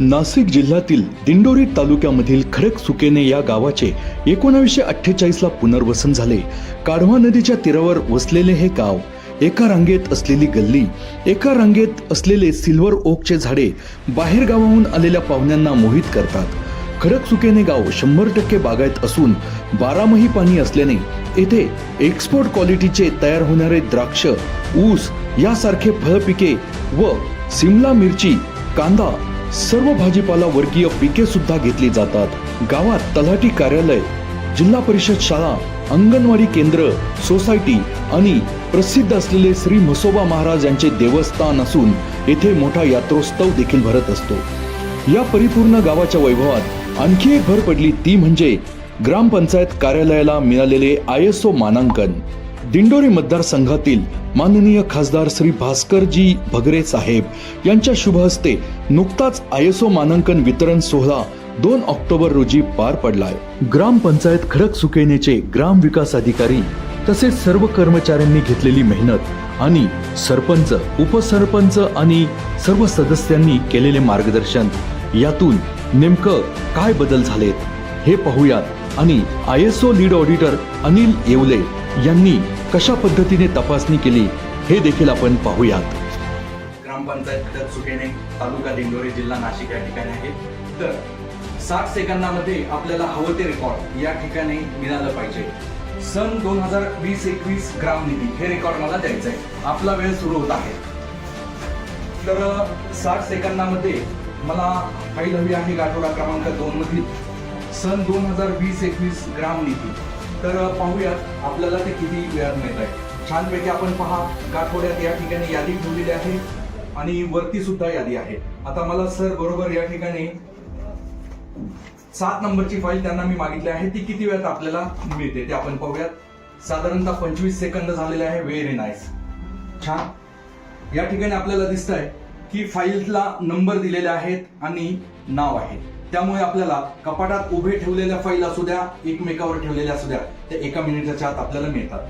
नाशिक जिल्ह्यातील दिंडोरी तालुक्यामधील खडक सुकेने या गावाचे एकोणावीसशे अठ्ठेचाळीसला पुनर्वसन झाले. काढवा नदीच्या तीरावर वसलेले हे गाव एका रांगेत असलेली गल्ली एका रांगेत असलेले सिल्वर ओकचे झाडे बाहेर गावाहून आलेल्या पाहुण्यांना मोहित करतात. खडक सुकेने गाव शंभर टक्के बागायत असून बारामही पाणी असल्याने येथे एक्सपोर्ट क्वालिटीचे तयार होणारे द्राक्ष ऊस यासारखे फळपिके व सिमला मिरची कांदा सर्व भाजीपाला वर्गीय पिके सुद्धा घेतली जातात. गावात तलाठी कार्यालय जिल्हा परिषद शाळा अंगणवाडी केंद्र सोसायटी आणि प्रसिद्ध असलेले श्री म्हसोबा महाराज यांचे देवस्थान असून येथे मोठा यात्रोत्सव देखील भरत असतो. या परिपूर्ण गावाच्या वैभवात आणखी एक भर पडली ती म्हणजे ग्रामपंचायत कार्यालयाला मिळालेले आय एस ओ मानांकन. दिंडोरी मतदारसंघातील माननीय खासदार श्री भास्करजी भगरे साहेब यांच्या शुभ हस्ते नुकताच आय एस ओ मानांकन वितरण सोहळा दोन ऑक्टोबर रोजी पार पडलाय. ग्रामपंचायत खडक सुकेनेचे ग्राम विकास अधिकारी तसेच सर्व कर्मचाऱ्यांनी घेतलेली मेहनत आणि सरपंच उपसरपंच आणि सर्व सदस्यांनी केलेले मार्गदर्शन यातून नेमकं काय बदल झालेत हे पाहूयात आणि I S O lead auditor Anil Yewale यांनी कशा पद्धतीने तपासणी केली हे देखील आपण पाहूयात. ग्रामपंचायत चुकेने तालुका दिंडोरी जिल्हा नाशिक या ठिकाणी आहे. तर साठ सेकंदामध्ये आपल्याला हवं ते रेकॉर्ड या ठिकाणी मिळालं पाहिजे. सन दोन हजार वीस एकवीस ग्राम निधी हे रेकॉर्ड मला द्यायचं आहे आपला वेळ सुरू होत आहे. तर साठ सेकंदामध्ये मला फाईल हवी आहे गाठोडा क्रमांक दोन मधील. सन दोन हजार वीस एकवीस ग्राम निधी. तर पाहूयात आपल्याला ते किती वेळात मिळत आहे. छानपैकी आपण पहा गाठोड्यात या ठिकाणी यादी ठेवलेली आहे आणि वरती सुद्धा यादी आहे. आता मला सर बरोबर या ठिकाणी सात नंबरची फाईल त्यांना मी मागितली आहे. ती किती वेळात आपल्याला मिळते ते आपण पाहूयात. साधारणतः पंचवीस सेकंद झालेले आहे. व्हेरी नाईस छान. या ठिकाणी आपल्याला दिसत आहे की फाईलला नंबर दिलेले आहेत आणि नाव आहे. त्यामुळे आपल्याला कपाटात उभे ठेवलेल्या फाईल असू द्या एकमेकावर ठेवलेल्या असू द्या त्या एका मिनिटाच्या आत आपल्याला मिळतात.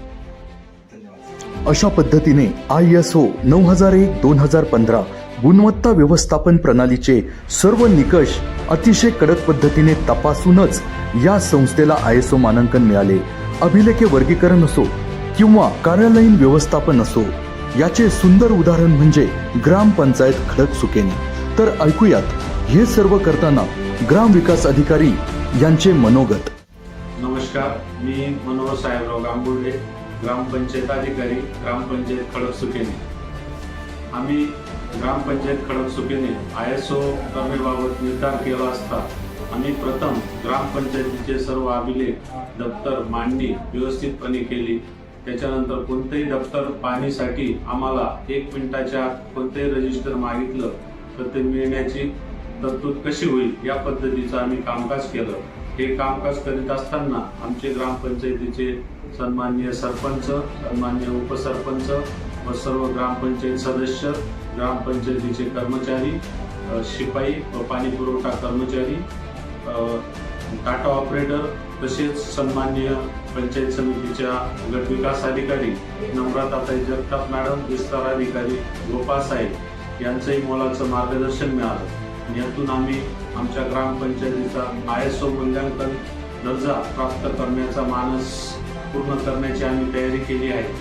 अशा पद्धतीने आय एस ओ नऊ हजार एक दोन हजार पंधरा गुणवत्ता व्यवस्थापन प्रणालीचे सर्व निकष अतिशय कडक पद्धतीने तपासूनच या संस्थेला आय एस ओ मानांकन मिळाले. अभिलेखे वर्गीकरण असो किंवा कार्यालयीन व्यवस्थापन असो याचे सुंदर उदाहरण म्हणजे ग्रामपंचायत खडक सुकेने तर ऐकूयात हे सर्व करताना ग्राम विकास अधिकारी यांचे मनोगत. नमस्कार मी मनोहर साहेबराव गांगुर्डे ग्रामपंचायत अधिकारी ग्रामपंचायत खडक सुकेने. आम्ही ग्रामपंचायत खडक सुकेने आय एस ओ करण्याबाबत निर्धार केला असता आम्ही प्रथम ग्रामपंचायतीचे सर्व अभिलेख दप्तर मांडणी व्यवस्थितपणे केली. त्याच्यानंतर कोणतेही दप्तर पाहणीसाठी आम्हाला एक मिनिटाच्या आत कोणतेही रजिस्टर मागितलं तर ते मिळण्याची तरतूद कशी होईल या पद्धतीचं आम्ही कामकाज केलं. हे कामकाज करीत असताना आमचे ग्रामपंचायतीचे सन्माननीय सरपंच सन्माननीय उपसरपंच व सर्व ग्रामपंचायत सदस्य ग्रामपंचायतीचे कर्मचारी शिपाई व पाणी पुरवठा कर्मचारी टाटा ऑपरेटर तसेच सन्माननीय पंचायत समितीच्या गटविकास अधिकारी नम्रताताई जगताप मॅडम विस्तार अधिकारी गोपासाहेब यांचंही मोलाचं मार्गदर्शन मिळालं. यातून आम्ही आमच्या ग्रामपंचायतीचा आय एस ओ मूल्यांकन दर्जा प्राप्त करण्याचा मानस पूर्ण करण्याची आम्ही तयारी केली आहे.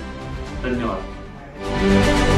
धन्यवाद.